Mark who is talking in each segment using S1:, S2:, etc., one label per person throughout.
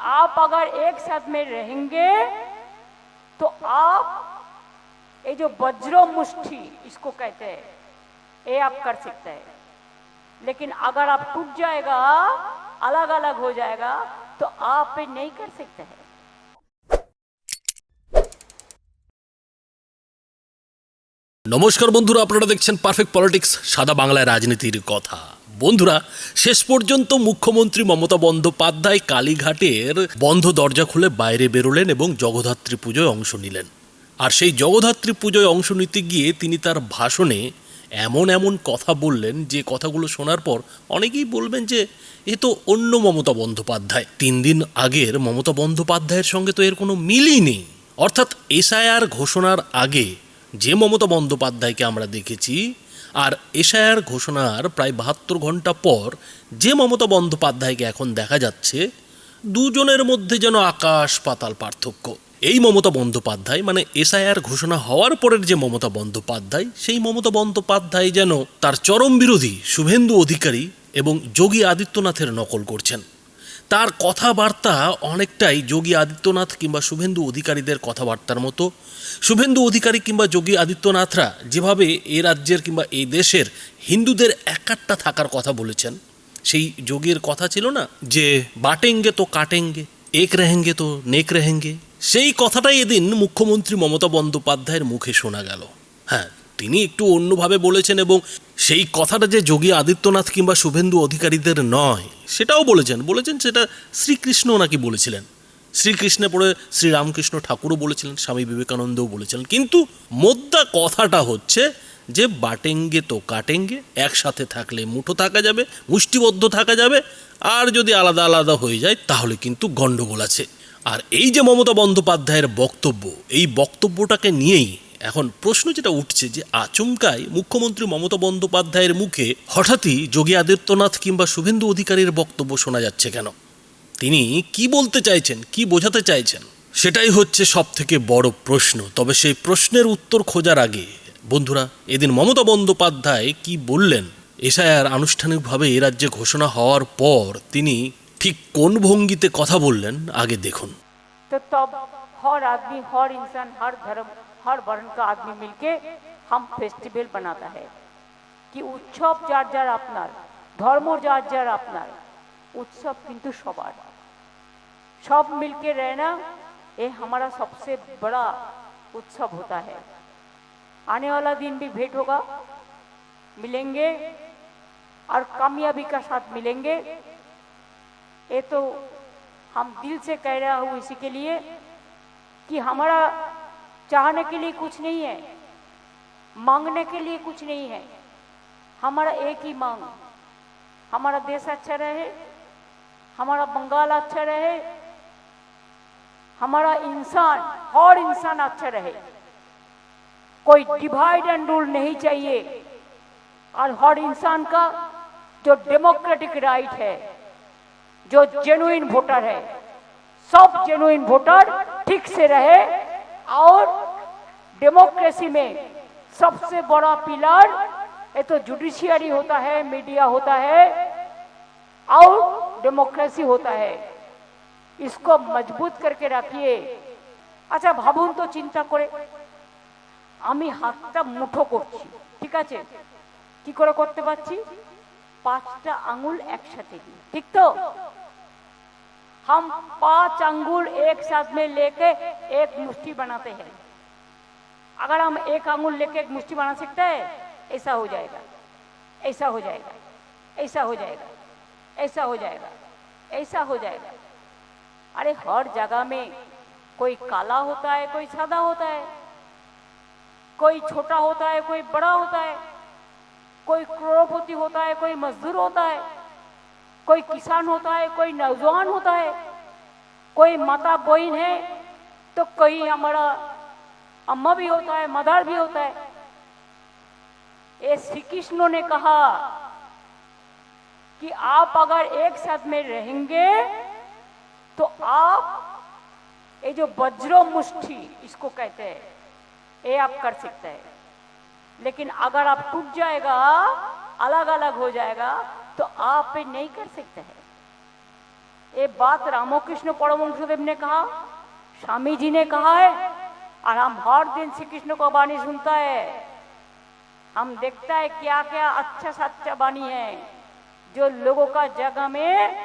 S1: आप अगर एक साथ में रहेंगे तो आप ये जो वज्रो मुष्टि इसको कहते हैं ये आप कर सकते हैं लेकिन अगर आप टूट जाएगा अलग अलग हो जाएगा तो आप ये नहीं कर सकते हैं
S2: নমস্কার বন্ধুরা আপনারা দেখছেন পারফেক্ট পলিটিক্স সাদা বাংলায় রাজনীতির কথা বন্ধুরা, শেষ পর্যন্ত মুখ্যমন্ত্রী মমতা বন্দ্যোপাধ্যায় কালীঘাটের বন্ধ দরজা খুলে বাইরে বেরোলেন এবং জগদ্ধাত্রী পুজোয় অংশ নিলেন। আর সেই জগদ্ধাত্রী পুজোয় অংশ নিতে গিয়ে তিনি তার ভাষণে এমন এমন কথা বললেন, যে কথাগুলো শোনার পর অনেকেই বলবেন যে, এ তো অন্য মমতা বন্দ্যোপাধ্যায়। তিন দিন আগের মমতা বন্দ্যোপাধ্যায়ের সঙ্গে তো এর কোনো মিলই নেই। অর্থাৎ এসআইআর ঘোষণার আগে যে মমতা বন্দ্যোপাধ্যায়কে আমরা দেখেছি আর এশায়ার ঘোষণার প্রায় বাহাত্তর ঘণ্টা পর যে মমতা বন্দ্যোপাধ্যায়কে এখন দেখা যাচ্ছে, দুজনের মধ্যে যেন আকাশ পাতাল পার্থক্য। এই মমতা বন্দ্যোপাধ্যায় মানে এসআইআর ঘোষণা হওয়ার পরের যে মমতা বন্দ্যোপাধ্যায়, সেই মমতা বন্দ্যোপাধ্যায় যেন তার চরম বিরোধী শুভেন্দু অধিকারী এবং যোগী আদিত্যনাথের নকল করছেন। তার কথাবার্তা অনেকটাই যোগী আদিত্যনাথ কিংবা শুভেন্দু অধিকারীদের কথাবার্তার মতো। শুভেন্দু অধিকারী কিংবা যোগী আদিত্যনাথরা যেভাবে এ রাজ্যের কিংবা এই দেশের হিন্দুদের একাট্টা থাকার কথা বলেছেন, সেই যোগীর কথা ছিল না যে, বাটেঙ্গে তো কাটেঙ্গে, এক রেহেঙ্গে তো নেক রেহেঙ্গে। সেই কথাটাই এদিন মুখ্যমন্ত্রী মমতা বন্দ্যোপাধ্যায়ের মুখে শোনা গেল। হ্যাঁ তিনি একটু অন্যভাবে বলেছেন এবং সেই কথাটা যে যোগী আদিত্যনাথ কিংবা শুভেন্দু অধিকারীদের নয়, সেটাও বলেছেন। বলেছেন সেটা শ্রীকৃষ্ণ নাকি বলেছিলেন। শ্রীকৃষ্ণে পড়ে শ্রীরামকৃষ্ণ ঠাকুরও বলেছিলেন, স্বামী বিবেকানন্দও বলেছিলেন। কিন্তু মোদ্দা কথাটা হচ্ছে যে বাটেঙ্গে তো কাটেঙ্গে, একসাথে থাকলে মুঠো থাকা যাবে, মুষ্টিবদ্ধ থাকা যাবে, আর যদি আলাদা আলাদা হয়ে যায়, তাহলে কিন্তু গণ্ডগোল আছে। আর এই যে মমতা বন্দ্যোপাধ্যায়ের বক্তব্য, এই বক্তব্যটাকে নিয়েই এখন প্রশ্ন যেটা উঠছে যে আচমকায় মুখ্যমন্ত্রী মমতা বন্দ্যোপাধ্যায়ের মুখে হঠাৎই যোগী আদিত্যনাথ কিংবা শুভেন্দু অধিকারীর বক্তব্য শোনা যাচ্ছে কেন তিনি কি বলতে চাইছেন কি বোঝাতে চাইছেন সেটাই হচ্ছে সব থেকে বড় প্রশ্ন তবে সেই প্রশ্নের উত্তর খোঁজার আগে বন্ধুরা এদিন মমতা বন্দ্যোপাধ্যায় কি বললেন এসআইআর আনুষ্ঠানিকভাবে এ রাজ্যে ঘোষণা হওয়ার পর তিনি ঠিক কোন ভঙ্গিতে কথা বললেন আগে দেখুন
S1: तो तब हर आदमी हर इंसान हर धर्म हर वर्ण का आदमी मिलके हम फेस्टिवल बनाता है কি উৎসব যার যার আপনার ধর্ম যার যার আপনার উৎসব কিন্তু সবার सब मिलके रहना ये हमारा सबसे बड़ा उत्सव होता है आने वाला दिन भी भेंट होगा मिलेंगे और कामयाबी का साथ मिलेंगे ये तो हम दिल से कह रहा हूँ इसी के लिए कि हमारा चाहने के लिए कुछ नहीं है, मांगने के लिए कुछ नहीं है। हमारा एक ही मांग, हमारा देश अच्छा रहे, हमारा बंगाल अच्छा रहे, हमारा इंसान, हर इंसान अच्छा रहे। कोई डिवाइड एंड रूल नहीं चाहिए। और हर इंसान का जो डेमोक्रेटिक राइट है, जो जेनुइन वोटर है, सब जेनुइन वोटर ठीक से रहे और डेमोक्रेसी में सबसे बड़ा पिलर ये तो जुडिशियरी होता है मीडिया होता है और डेमोक्रेसी होता है इसको मजबूत करके रखिए আচ্ছা ভাবুন তো চিন্তা করে আমি হাতটা মুঠো করছি ঠিক আছে কি করে করতে পারছি পাঁচটা আঙুল একসাথে দিয়ে ঠিক তো हम पाँच अंगुल एक साथ में लेके एक मुट्ठी बनाते हैं। अगर हम एक अंगुल लेके एक मुट्ठी बना सकते हैं, ऐसा हो जाएगा। ऐसा हो जाएगा। ऐसा हो जाएगा। ऐसा हो जाएगा। ऐसा हो जाएगा। अरे, हर जगह में कोई काला होता है, कोई सादा होता है। कोई छोटा होता है, कोई बड़ा होता है। कोई करोड़पति होता है, कोई मजदूर होता है। कोई किसान होता है, कोई नौजवान होता है, कोई माता बहन है तो कोई हमारा अम्मा भी होता है, मदर भी होता है। ये श्री कृष्ण ने कहा कि आप अगर एक साथ में रहेंगे तो आप ये जो वज्रो मुष्टि इसको कहते हैं, ये आप कर सकते हैं। लेकिन अगर आप टूट जाएगा अलग अलग हो जाएगा तो आप नहीं कर सकते हैं। ये बात रामोकृष्ण परमंशदेव ने कहा, स्वामी जी ने कहा है, और हम हर दिन श्री कृष्ण को वाणी सुनता है। हम देखता है क्या क्या अच्छा सच्चा वाणी है, जो लोगों का जगह में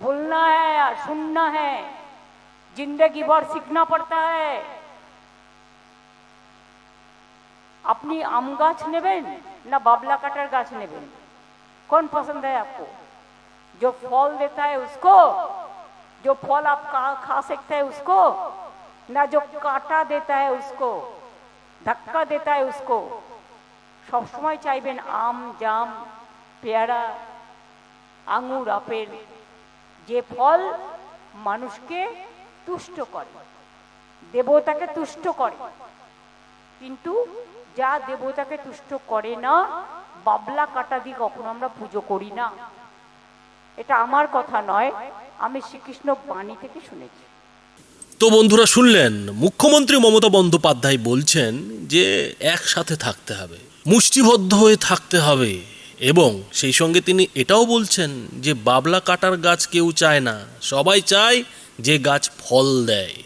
S1: भूलना है या सुनना है, ज़िंदगी भर सीखना पड़ता है। अपनी आम गाछ नेबेन, ना बाबला काटर गाछ नेबेन। कौन पसंद है आपको जो फल देता है उसको जो फल आप खा, खा सकते हैं उसको ना जो काटा देता है उसको धक्का देता है उसको সব সময় চাইবেন আম জাম পেয়ারা আঙুর আপেল যে ফল মানুষকে তুষ্ট করে দেবতাকে তুষ্ট করে কিন্তু যা দেবতাকে তুষ্ট করে না বাবলা কাটা দিয়ে কখনো আমরা পুজো করি না। এটা আমার কথা নয়, আমি শ্রীকৃষ্ণ বাণী থেকে শুনেছি।
S2: তো বন্ধুরা শুনলেন, মুখ্যমন্ত্রী মমতা বন্দ্যোপাধ্যায় বলছেন যে একসাথে থাকতে হবে, মুষ্টিবদ্ধ হয়ে থাকতে হবে, এবং সেই সঙ্গে তিনি এটাও বলছেন যে বাবলা কাটার গাছ কেউ চায় না, সবাই চায় যে গাছ ফল দেয়।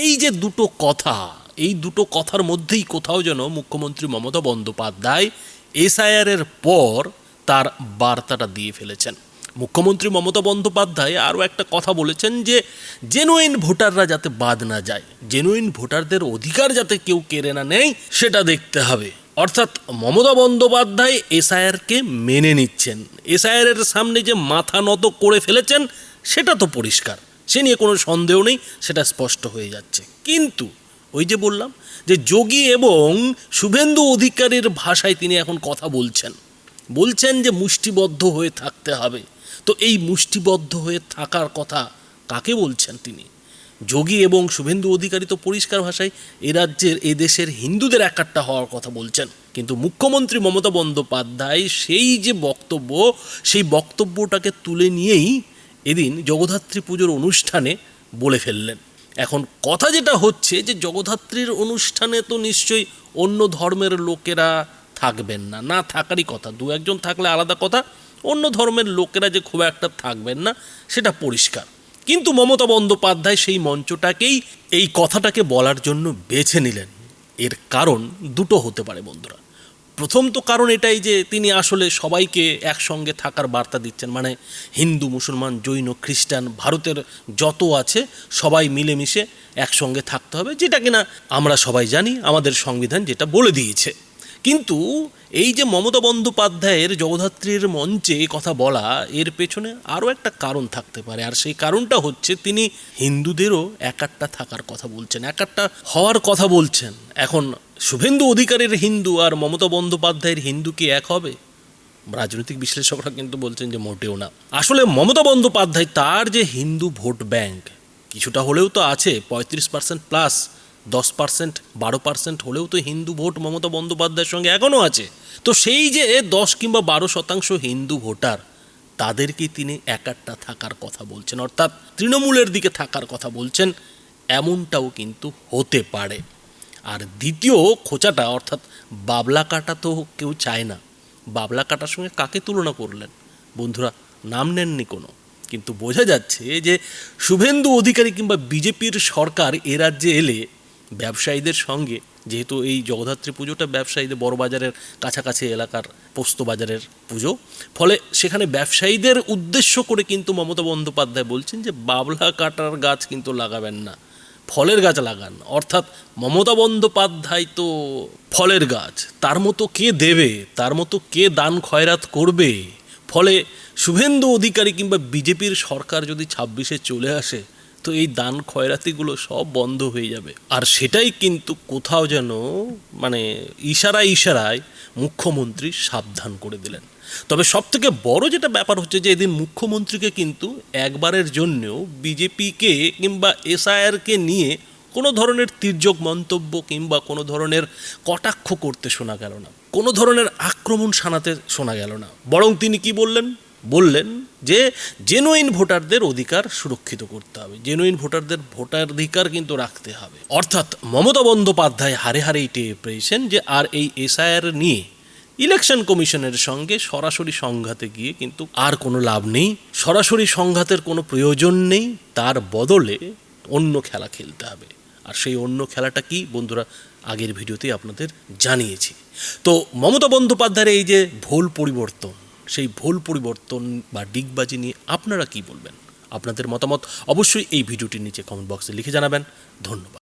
S2: এই যে দুটো কথা, এই দুটো কথার মধ্যেই কোথাও যেন মুখ্যমন্ত্রী মমতা বন্দ্যোপাধ্যায় এসআইআরের পর তার বার্তাটা দিয়ে ফেলেছেন। মুখ্যমন্ত্রী মমতা বন্দ্যোপাধ্যায় আরও একটা কথা বলেছেন যে জেনুইন ভোটাররা যাতে বাদ না যায় জেনুইন ভোটারদের অধিকার যাতে কেউ কেড়ে না নেয়, সেটা দেখতে হবে। অর্থাৎ মমতা বন্দ্যোপাধ্যায় এসআইআরকে মেনে নিচ্ছেন। এসআইআরের সামনে যে মাথা নত করে ফেলেছেন, সেটা তো পরিষ্কার। সে নিয়ে কোনো সন্দেহ নেই, সেটা স্পষ্ট হয়ে যাচ্ছে। কিন্তু ওই যে বললাম যে যোগী এবং শুভেন্দু অধিকারীর ভাষায় তিনি এখন কথা বলছেন। বলছেন যে মুষ্টিবদ্ধ হয়ে থাকতে হবে। তো এই মুষ্টিবদ্ধ হয়ে থাকার কথা কাকে বলছেন তিনি? যোগী এবং শুভেন্দু অধিকারী তো পরিষ্কার ভাষায় এ রাজ্যের, এ দেশের হিন্দুদের একাট্টা হওয়ার কথা বলছেন। কিন্তু মুখ্যমন্ত্রী মমতা বন্দ্যোপাধ্যায় সেই যে বক্তব্য, সেই বক্তব্যটাকে তুলে নিয়েই এদিন জগদ্ধাত্রী পুজোর অনুষ্ঠানে বলে ফেললেন। এখন কথা যেটা হচ্ছে যে জগদ্ধাত্রীর অনুষ্ঠানে তো নিশ্চয়ই অন্য ধর্মের লোকেরা থাকবেন না। না থাকারই কথা। দু একজন থাকলে আলাদা কথা, অন্য ধর্মের লোকেরা যে খুব একটা থাকবেন না, সেটা পরিষ্কার। কিন্তু মমতা বন্দ্যোপাধ্যায় সেই মঞ্চটাকেই, এই কথাটাকে বলার জন্য বেছে নিলেন। এর কারণ দুটো হতে পারে বন্ধুরা। প্রথম তো কারণ এটাই যে তিনি আসলে সবাইকে একসঙ্গে থাকার বার্তা দিচ্ছেন। মানে হিন্দু, মুসলমান, জৈন, খ্রিস্টান, ভারতের যত আছে, সবাই মিলেমিশে একসঙ্গে থাকতে হবে, যেটা কিনা আমরা সবাই জানি, আমাদের সংবিধান যেটা বলে দিয়েছে। কিন্তু এই যে মমতা বন্দ্যোপাধ্যায়ের জগদ্ধাত্রীর মঞ্চে কথা বলা, এর পেছনে আরও একটা কারণ থাকতে পারে। আর সেই কারণটা হচ্ছে, তিনি হিন্দুদেরও একাট্টা থাকার কথা বলছেন, একাট্টা হওয়ার কথা বলছেন। এখন শুভেন্দু অধিকারের হিন্দু আর মমতা বন্দ্যোপাধ্যায়ের হিন্দু কি এক হবে? রাজনৈতিক বিশ্লেষকরা কিন্তু বলছেন যে মোটেও না। আসলে মমতা বন্দ্যোপাধ্যায় তার যে হিন্দু ভোট ব্যাংক, কিছুটা হলেও তো আছে, পঁয়ত্রিশ পার্সেন্ট প্লাস দশ পার্সেন্ট বারো পার্সেন্ট হলেও তো হিন্দু ভোট মমতা বন্দ্যোপাধ্যায়ের সঙ্গে এখনও আছে। তো সেই যে দশ কিংবা বারো শতাংশ হিন্দু ভোটার তাদেরকে তিনি একাট্টা থাকার কথা বলছেন? অর্থাৎ তৃণমূলের দিকে থাকার কথা বলছেন, এমনটাও কিন্তু হতে পারে। আর দ্বিতীয় খোঁচাটা, অর্থাৎ বাবলা কাটা তো কেউ চায় না। বাবলা কাটার সঙ্গে কাকে তুলনা করলেন? বন্ধুরা, নাম নেননি কোনো। কিন্তু বোঝা যাচ্ছে যে শুভেন্দু অধিকারী কিংবা বিজেপির সরকার এ রাজ্যে এলে ব্যবসায়ীদের সঙ্গে, যেহেতু এই জগদ্ধাত্রী পুজোটা ব্যবসায়ীদের বড় বাজারের কাছাকাছি এলাকার পোস্ত বাজারের পুজো, ফলে সেখানে ব্যবসায়ীদের উদ্দেশ্য করে কিন্তু মমতা বন্দ্যোপাধ্যায় বলছেন যে বাবলা কাটার গাছ কিন্তু লাগাবেন না। ফলের গাছ লাগান। অর্থাৎ মমতা বন্দ্যোপাধ্যায় তো ফলের গাছ। তার মতো কে দেবে? তার মতো কে দান খয়রাত করবে? ফলে শুভেন্দু অধিকারী কিংবা বিজেপির সরকার যদি ছাব্বিশে চলে আসে তো এই দান খয়রাতিগুলো সব বন্ধ হয়ে যাবে। আর সেটাই কিন্তু কোথাও যেন মানে ইশারায় ইশারায় মুখ্যমন্ত্রী সাবধান করে দিলেন। তবে সব থেকে বড় যেটা ব্যাপার হচ্ছে যে এদিন মুখ্যমন্ত্রীকে কিন্তু একবারের জন্যও বিজেপিকে কিংবা এসআইআরকে নিয়ে কোনো ধরনের তির্যক মন্তব্য কিংবা কোনো ধরনের কটাক্ষ করতে শোনা গেল না। কোনো ধরনের আক্রমণ শানাতে শোনা গেল না। বরং তিনি কি বললেন? বললেন যে জেনুইন ভোটারদের অধিকার সুরক্ষিত করতে হবে। জেনুইন ভোটারদের ভোটাধিকার কিন্তু রাখতে হবে। অর্থাৎ মমতা বন্দ্যোপাধ্যায় হারে হারেই টের পেয়েছেন যে আর এই এসআইআর নিয়ে ইলেকশন কমিশনের সঙ্গে সরাসরি সংঘাতে গিয়ে কিন্তু আর কোনো লাভ নেই, সরাসরি সংঘাতের কোনো প্রয়োজন নেই, তার বদলে অন্য খেলা খেলতে হবে। আর সেই অন্য খেলাটা কি বন্ধুরা, আগের ভিডিওতেই আপনাদের জানিয়েছি। তো মমতা বন্দ্যোপাধ্যায়ের এই যে ভুল পরিবর্তন সেই ভুল পরিবর্তন বা ডিগবাজি নিয়ে আপনারা কি বলবেন? আপনাদের মতামত অবশ্যই এই ভিডিওটির নিচে কমেন্ট বক্সে লিখে জানাবেন। ধন্যবাদ।